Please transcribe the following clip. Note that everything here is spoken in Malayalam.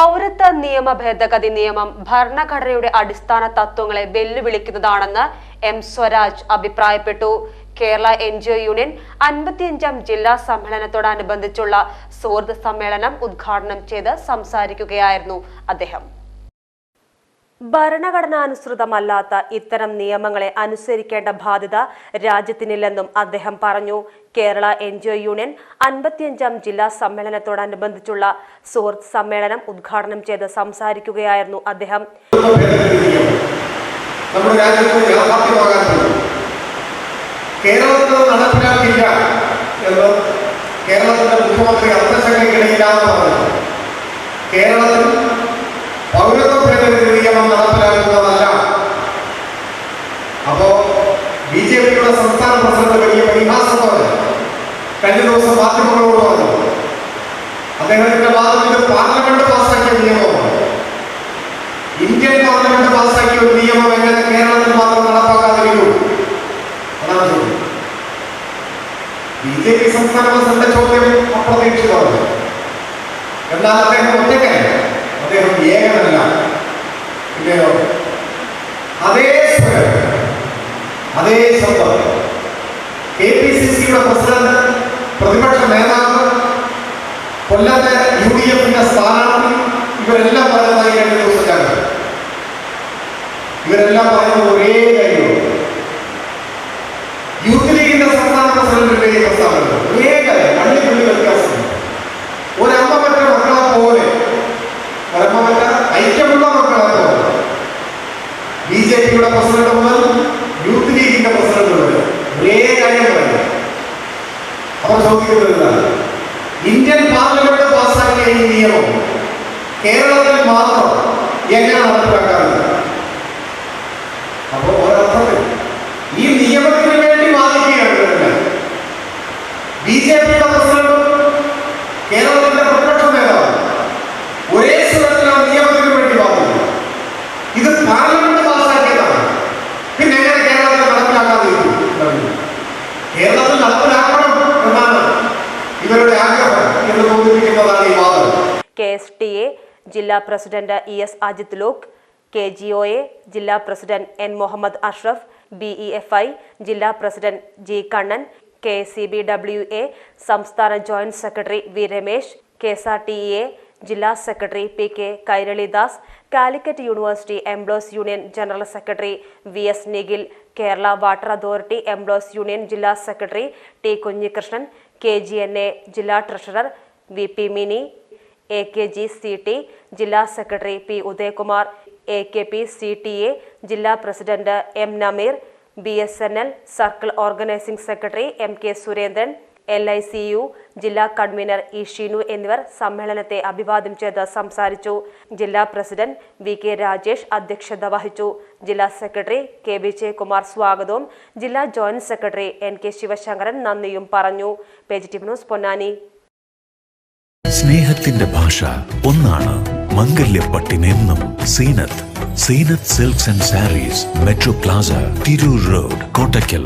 പൗരത്വ നിയമ ഭേദഗതി നിയമം ഭരണഘടനയുടെ അടിസ്ഥാന തത്വങ്ങളെ വെല്ലുവിളിക്കുന്നതാണെന്ന് എം സ്വരാജ് അഭിപ്രായപ്പെട്ടു. Kerala N G O union അൻപത്തിയഞ്ചാം ജില്ലാ സമ്മേളനത്തോടനുബന്ധിച്ചുള്ള സുഹൃത്ത് സമ്മേളനം ഉദ്ഘാടനം ചെയ്ത് സംസാരിക്കുകയായിരുന്നു അദ്ദേഹം. ഭരണഘടനാനുസൃതമല്ലാത്ത ഇത്തരം നിയമങ്ങളെ അനുസരിക്കേണ്ട ബാധ്യത രാജ്യത്തിനില്ലെന്നും അദ്ദേഹം പറഞ്ഞു. Kerala N G O union അൻപത്തിയഞ്ചാം ജില്ലാ സമ്മേളനത്തോടനുബന്ധിച്ചുള്ള സുഹൃത്ത് സമ്മേളനം ഉദ്ഘാടനം ചെയ്ത് സംസാരിക്കുകയായിരുന്നു അദ്ദേഹം. കേരളത്തിൽ നടപ്പിലാക്കില്ല എന്ന് കേരളത്തിന്റെ മുഖ്യമന്ത്രി അർത്ഥശങ്കയ്ക്കിടയില്ലാന്ന് പറഞ്ഞു. കേരളത്തിൽ പൗരത്വ ഭേദഗതി നിയമം നടപ്പിലാക്കുന്നതല്ല അപ്പോ ബി ജെ സംസ്ഥാന പ്രസിഡന്റ് വലിയ പരിഹാസത്തോടെ കഴിഞ്ഞ ദിവസം മാധ്യമങ്ങളോട് പറഞ്ഞു. അദ്ദേഹത്തിന്റെ വാദം ഇത് പാർലമെന്റ് പാസ്സാക്കിയ നിയമമാണ്. ഇന്ത്യൻ പാർലമെന്റ് പാസ്സാക്കിയ ഒരു നിയമം എങ്ങനെ കേരളത്തിൽ മാത്രം നടപ്പാക്കാതിരിക്കൂ? അതാണ് ചോദ്യം. ബി ജെ പി സംസ്ഥാന പ്രസിഡന്റ് ചോദ്യം അപ്രതീക്ഷിതമാണ്. എന്നാൽ അദ്ദേഹം ഒറ്റയ്ക്കല്ല അദ്ദേഹം ഏകനല്ല. പിന്നെയോ? അതേ സ്വരം. അതേ ശബ്ദം കെ പി സി സിയുടെ പ്രസിഡന്റ് പ്രതിപക്ഷ നേതാവ് കൊല്ലത്തെ യു ഡി എഫിന്റെ സ്ഥാനാർത്ഥി ഇവരെല്ലാം പറഞ്ഞതായി രണ്ട് ദിവസം ഇവരെല്ലാം പറയുന്നത് ഒരേ കാര്യമാണ്. യൂത്ത് ലീഗിന്റെ സംസ്ഥാന പ്രസിഡന്റിന്റെ പ്രസ്താവന. അവർ ചോദിക്കുന്നത് ഇതാണ്. ഇന്ത്യൻ പാർലമെന്റ് പാസ്സാക്കിയ ഈ നിയമം കേരളത്തിൽ മാത്രം എങ്ങനെ നടപ്പിലാക്കാറുണ്ട് അപ്പോൾ ഒരർത്ഥത്തിൽ ഈ നിയമത്തിന് വേണ്ടി വാദിക്കുകയാണ് ബി ജെ പിയുടെ പ്രസിഡന്റും കേരളത്തിന്റെ പ്രതിപക്ഷ നേതാവ് ഒരേ സ്വരത്തിൽ ആ നിയമത്തിന് വേണ്ടി വാദിക്കുന്നു ഇത് പാർലമെന്റ് പാസ്സാക്കിയതാണ്. പിന്നെ എങ്ങനെ കേരളത്തിൽ നടപ്പിലാക്കാതിരിക്കും? കേരളത്തിൽ നടപ്പിലാക്കണം എന്നാണ് ഇവരുടെ ആഗ്രഹം കെ എസ് ടി എ ജില്ലാ പ്രസിഡന്റ് ഇ എസ് അജിത് ലോക് കെ ജി ഒ എ ജില്ലാ president N Muhammad Ashraf B E F I ജില്ലാ president G Kannan K C B W A സംസ്ഥാന joint secretary V Ramesh K S R T A ജില്ലാ secretary P K Kairalidas Calicut university employees union general secretary V S Nikhil Kerala water authority employees union ജില്ലാ secretary T Kunhikrishnan K G N A ജില്ലാ treasurer V P Mini A K G C T ജില്ലാ secretary P Udayakumar A K P C T A ജില്ലാ president M Nameer B S N L circle organising secretary M K Surendran L I C U ജില്ലാ കൺവീനർ ഇ ഷീനു എന്നിവർ സമ്മേളനത്തെ അഭിവാദ്യം ചെയ്ത് സംസാരിച്ചു. ജില്ലാ പ്രസിഡന്റ് വി കെ രാജേഷ് അധ്യക്ഷത വഹിച്ചു. ജില്ലാ സെക്രട്ടറി കെ വി ജയകുമാർ സ്വാഗതവും. ജില്ലാ joint secretary N K Sivasankaran നന്ദിയും പറഞ്ഞു. Positive news Ponnani. സ്നേഹത്തിന്റെ ഭാഷ ഒന്നാണ്. മംഗല്യപ്പട്ടിനെന്നും Seenath. Seenath silks and sarees metro plaza Tirur road Kottakkal.